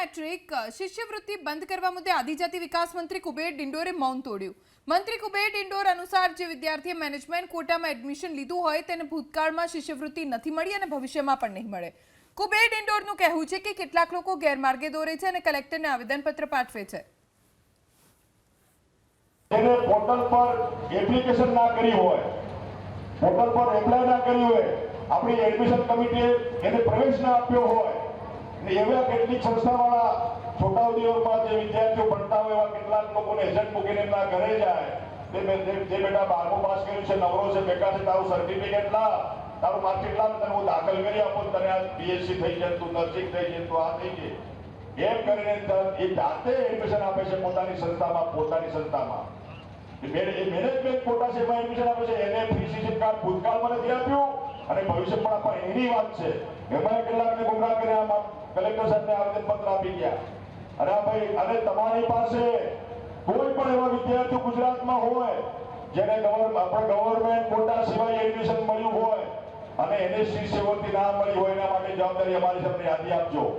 Metric શિષ્યવૃત્તિ બંધ કરવા મુદ્દે આદિજાતિ વિકાસ મંત્રી કુબેર ડિંડોરે મૌન તોડ્યું. મંત્રી કુબેર ડિંડોર અનુસાર જે વિદ્યાર્થીએ મેનેજમેન્ટ કોટામાં એડમિશન લીધું હોય તેને ભૂતકાળમાં શિષ્યવૃત્તિ નથી મળી અને ભવિષ્યમાં પણ નહીં મળે. કુબેર ડિંડોરનું કહેવું છે કે કેટલાક લોકો ગેરમાર્ગે દોરે છે અને કલેક્ટરને આવેદનપત્ર પાઠવે છે. એને પોર્ટલ પર એપ્લિકેશન ના કરી હોય, પોર્ટલ પર એપ્લાય ના કરી હોય, આપણી એડમિશન કમિટીએ એને પ્રવેશ ના આપ્યો હોય એવા કેટલીક સંસ્થાવાળા છોટાઉદેપુરમાં જે વિદ્યાર્થીઓ ભણતા હોય એવા કેટલાક લોકોને એજન્ટ મૂકીને એમના ઘરે જાય. જે બેટા બારમું પાસ કર્યું છે, નવરો છે બેકાર છે, તારું સર્ટિફિકેટ લા તારું માર્કેટ લા તને હું દાખલ કરી આપું તને આ બીએસસી થઈ જાય, તું નર્સિંગ થઈ જાય, તું આ થઈ જાય. એમ કરીને એ જાતે એડમિશન આપે છે પોતાની સંસ્થામાં પોતાની સંસ્થામાં. મેનેજમેન્ટ કોટા છે એમાં એડમિશન આપે છે, એને ફ્રી શિક્ષણ કાર્ડ ભૂતકાળમાં નથી આપ્યું. અને ભવિષ્ય પણ આપણે એની વાત છે. એમાં કેટલાકને ગુમરાહ કર્યા કલેક્ટર સાહેબને આવેદનપત્ર આપી ગયા. અને ભાઈ, અને તમારી પાસે કોઈ પણ એવા વિદ્યાર્થીઓ ગુજરાતમાં હોય, જેને આપણે ગવર્મેન્ટ કોટા સિવાય એડમિશન મળ્યું હોય, અને એને શિષ્યવૃત્તિ ના મળી હોય, એના માટે જવાબદારી અમારી સામે યાદી આપજો.